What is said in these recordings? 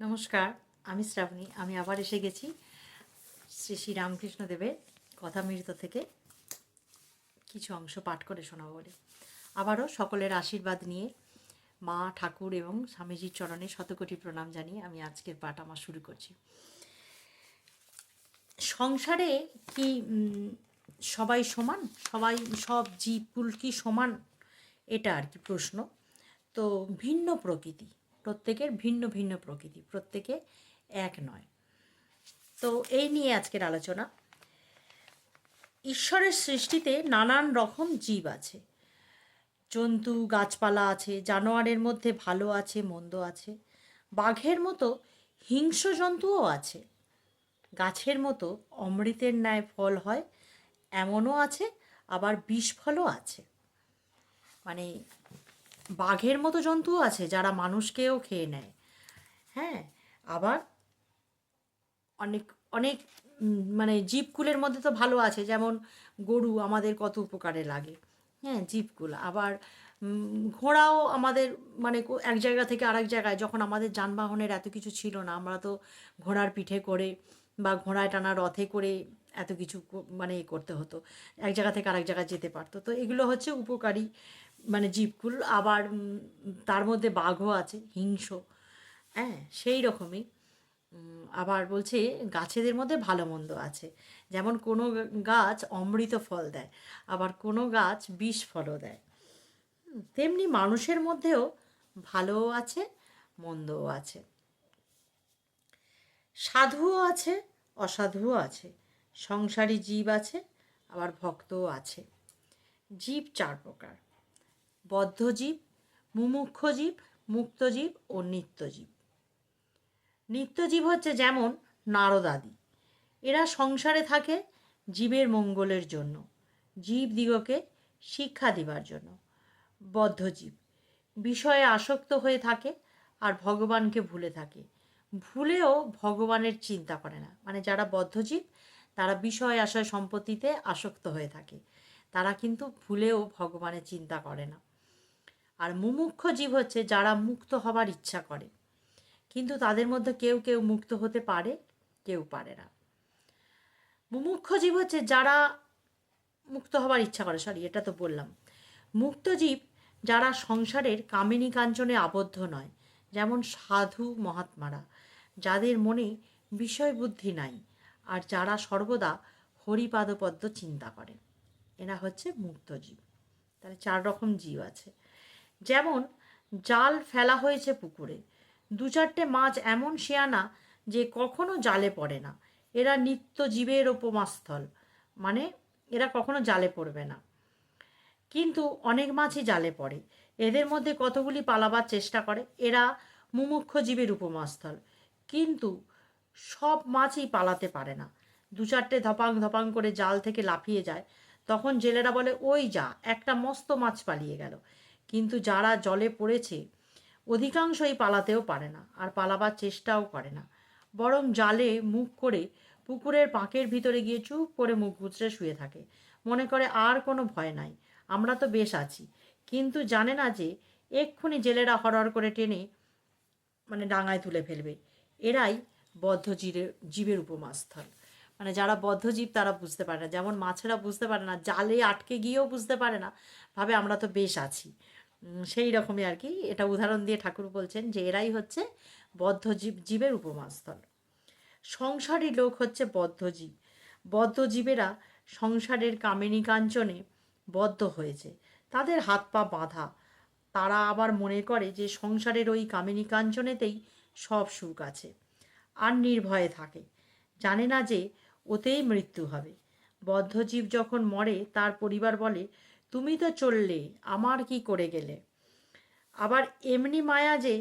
নমস্কার, আমি শ্রাবণী, আমি আবার এসে গেছি শ্রী শ্রী রামকৃষ্ণ দেবের কথামৃত থেকে কিছু অংশ পাঠ করে শোনাবো বলে। আবারও সকলের আশীর্বাদ নিয়ে মা, ঠাকুর এবং স্বামীজির চরণে শতকোটি প্রণাম জানিয়ে আমি আজকের পাঠ আমার শুরু করছি। সংসারে কি সবাই সমান? সবাই, সব জীব জীবকুল কি সমান? এটা আর কি প্রশ্ন। তো ভিন্ন প্রকৃতি। প্রত্যেকের ভিন্ন ভিন্ন প্রকৃতি, প্রত্যেকে এক নয়। তো এই নিয়ে আজকের আলোচনা। ঈশ্বরের সৃষ্টিতে নানান রকম জীব আছে। জন্তু, গাছপালা আছে, জানোয়ারের মধ্যে ভালো আছে, মন্দ আছে। বাঘের মতো হিংস্র জন্তুও আছে। গাছের মতো অমৃতের ন্যায় ফল হয়, এমনও আছে, আবার বিষ ফলও আছে। মানে বাঘের মতো জন্তুও আছে যারা মানুষকেও খেয়ে নেয়। হ্যাঁ আবার অনেক অনেক মানে জীবকুলের মধ্যে তো ভালো আছে, যেমন গরু আমাদের কত উপকারে লাগে। হ্যাঁ জীবকুল। আবার ঘোড়াও আমাদের মানে এক জায়গা থেকে আরেক জায়গায় যখন আমাদের যানবাহনের এত কিছু ছিল না, আমরা তো ঘোড়ার পিঠে করে বা ঘোড়ায় টানা রথে করে এত কিছু মানে করতে হতো। এক জায়গা থেকে আরেক জায়গায় যেতে পারতো। তো এগুলো হচ্ছে উপকারী মানে জীবকুল আবার তার মধ্যে বাঘও আছে, হিংস্র। হ্যাঁ সেই রকমই। আবার বলছে গাছেদের মধ্যে ভালো মন্দ আছে। যেমন কোনো গাছ অমৃত ফল দেয়, আবার কোনো গাছ বিষ ফলও দেয়। তেমনি মানুষের মধ্যেও ভালোও আছে, মন্দও আছে। সাধুও আছে, অসাধুও আছে। সংসারী জীব আছে, আবার ভক্তও আছে। জীব চার প্রকার। বদ্ধজীব মুমুক্ষ জীব মুক্তজীব ও নিত্যজীব। নিত্যজীব হচ্ছে যেমন নারদাদি এরা সংসারে থাকে জীবের মঙ্গলের জন্য, জীব দিগকে শিক্ষা দিবার জন্য। বদ্ধজীব বিষয়ে আসক্ত হয়ে থাকে আর ভগবানকে ভুলে থাকে। ভুলেও ভগবানের চিন্তা করে না। মানে যারা বদ্ধজীব, তারা বিষয় আশয় সম্পত্তিতে আসক্ত হয়ে থাকে। তারা কিন্তু ভুলেও ভগবানের চিন্তা করে না। আর মুমুক্ষ জীব হচ্ছে যারা মুক্ত হবার ইচ্ছা করে। কিন্তু তাদের মধ্যে কেউ কেউ মুক্ত হতে পারে, কেউ পারে না। মুমুক্ষ জীব হচ্ছে যারা মুক্ত হবার ইচ্ছা করে সরি এটা তো বললাম। মুক্ত জীব যারা সংসারের কামিনী কাঞ্চনে আবদ্ধ নয়, যেমন সাধু মহাত্মারা, যাদের মনে বিষয় বুদ্ধি নাই, আর যারা সর্বদা হরিপাদপদ্ম চিন্তা করে। এরা হচ্ছে মুক্ত জীব। তাহলে চার রকম জীব আছে। যেমন, জাল ফেলা হয়েছে পুকুরে। দু চারটে মাছ এমন শেয়ানা যে কখনো জালে পড়ে না। এরা নিত্য জীবের উপমাস্থল। মানে এরা কখনো জালে পড়বে না। কিন্তু অনেক মাছই জালে পড়ে। এদের মধ্যে কতগুলি পালাবার চেষ্টা করে? এরা মুমুক্ষ জীবের উপমাস্থল। কিন্তু সব মাছই পালাতে পারে না। দু চারটে ধপাং ধপাং করে জাল থেকে লাফিয়ে যায়। তখন জেলেরা বলে, ওই যা, একটা মস্ত মাছ পালিয়ে গেল। কিন্তু যারা জলে পড়েছে, অধিকাংশই পালাতেও পারে না আর পালাবার চেষ্টাও করে না। বরং জালে মুখ করে পুকুরের পাঁকের ভিতরে গিয়ে চুপ করে মুখ গুজরে শুয়ে থাকে। মনে করে আর কোনো ভয় নাই, আমরা তো বেশ আছি। কিন্তু জানে না যে, এক্ষুনি জেলেরা হরহর করে টেনে মানে ডাঙায় তুলে ফেলবে। এরাই বদ্ধ জীবের জীবের উপমাস্থল। মানে যারা বদ্ধজীব, তারা বুঝতে পারে না। যেমন মাছেরা বুঝতে পারে না, জালে আটকে গিয়েও বুঝতে পারে না। ভাবে আমরা তো বেশ আছি। সেই রকমই আর কি। এটা উদাহরণ দিয়ে ঠাকুর বলছেন যে, এরাই হচ্ছে বদ্ধজীব, জীবের উপমাস্থল। সংসারী লোক হচ্ছে বদ্ধজীব। বদ্ধজীবেরা সংসারের কামিনী কাঞ্চনে বদ্ধ হয়েছে। তাদের হাত পা বাঁধা। তারা আবার মনে করে যে, সংসারের ওই কামিনী কাঞ্চনেতেই সব সুখ আছে। আর নির্ভয়ে থাকে। জানে না যে ওতেই মৃত্যু হবে। বদ্ধজীব যখন মরে, তার পরিবার বলে, তুমি তো চললে, আমার কি করে গেলে? আবার এমনি মায়া যে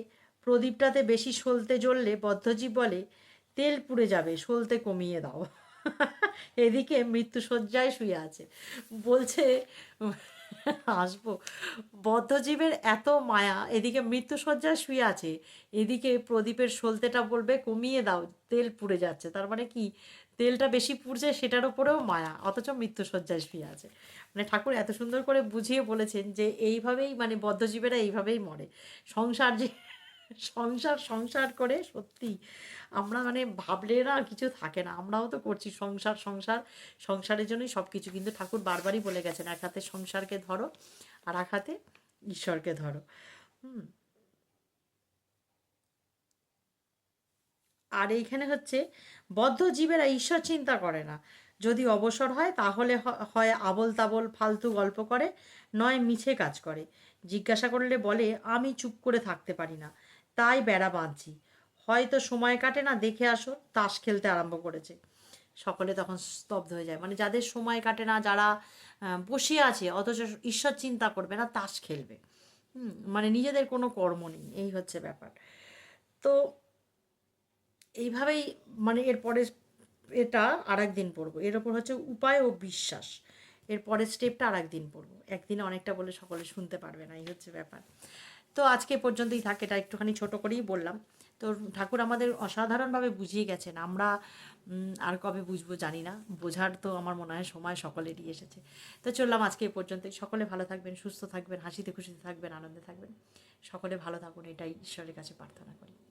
প্রদীপটাতে বেশি সলতে জ্বললে, বদ্ধজীব বলে, তেল পুড়ে যাবে, সলতে কমিয়ে দাও। এদিকে মৃত্যুসজ্জায় শুয়ে আছে। বলছে, আসব। বদ্ধজীবের এত মায়া, এদিকে মৃত্যুসজ্জায় শুয়ে আছে, এদিকে প্রদীপের সলতেটা বলবে, কমিয়ে দাও, তেল পুড়ে যাচ্ছে। তার মানে কি? তেলটা বেশি পুড়ছে সেটার উপরেও মায়া, অথচ মৃত্যুসজ্জায় শুয়ে আছে। মানে ঠাকুর এত সুন্দর করে বুঝিয়ে বলেছেন যে এইভাবেই মানে বদ্ধজীবেরা এইভাবেই মরে। সংসার যে, সংসার সংসার করে সত্যি আমরা মানে ভাবলে না কিছু থাকে না। আমরাও তো করছি সংসার সংসার, সংসারের জন্যই সব কিছু কিন্তু ঠাকুর বারবারই বলে গেছেন, এক হাতে সংসারকে ধরো আর এক হাতে ঈশ্বরকে ধরো। হুম। আর এইখানে হচ্ছে বদ্ধ জীবেরা ঈশ্বর চিন্তা করে না। যদি অবসর হয় তাহলে হয় আবল তাবল ফালতু গল্প করে নয় মিছে কাজ করে। জিজ্ঞাসা করলে বলে আমি চুপ করে থাকতে পারি না তাই বেড়া বাঁধছি। হয়তো সময় কাটে না দেখে আসো তাস খেলতে আরম্ভ করেছে। সকলে তখন স্তব্ধ হয়ে যায়। মানে যাদের সময় কাটে না যারা বসে আছে অথচ ঈশ্বর চিন্তা করবে না তাস খেলবে। হুম, মানে নিজেদের কোনো কর্ম নেই এই হচ্ছে ব্যাপার। তো এইভাবেই মানে এরপরে এটা আর একদিন পড়ব। এর ওপর হচ্ছে উপায় ও বিশ্বাস। এর পরের স্টেপটা আর একদিন পড়ব। একদিনে অনেকটা বলে সকলে শুনতে পারবে না, এই হচ্ছে ব্যাপার। তো আজকে পর্যন্তই থাকে, এটা একটুখানি ছোট করেই বললাম। তো ঠাকুর আমাদের অসাধারণভাবে বুঝিয়ে গেছেন। আমরা আর কবে বুঝব জানি না। বোঝার তো আমার মনে হয় সময় সকলেরই এসেছে। তো চললাম আজকে এ পর্যন্তই। সকলে ভালো থাকবেন, সুস্থ থাকবেন, হাসিতে খুশিতে থাকবেন, আনন্দে থাকবেন। সকলে ভালো থাকুন, এটাই ঈশ্বরের কাছে প্রার্থনা করি।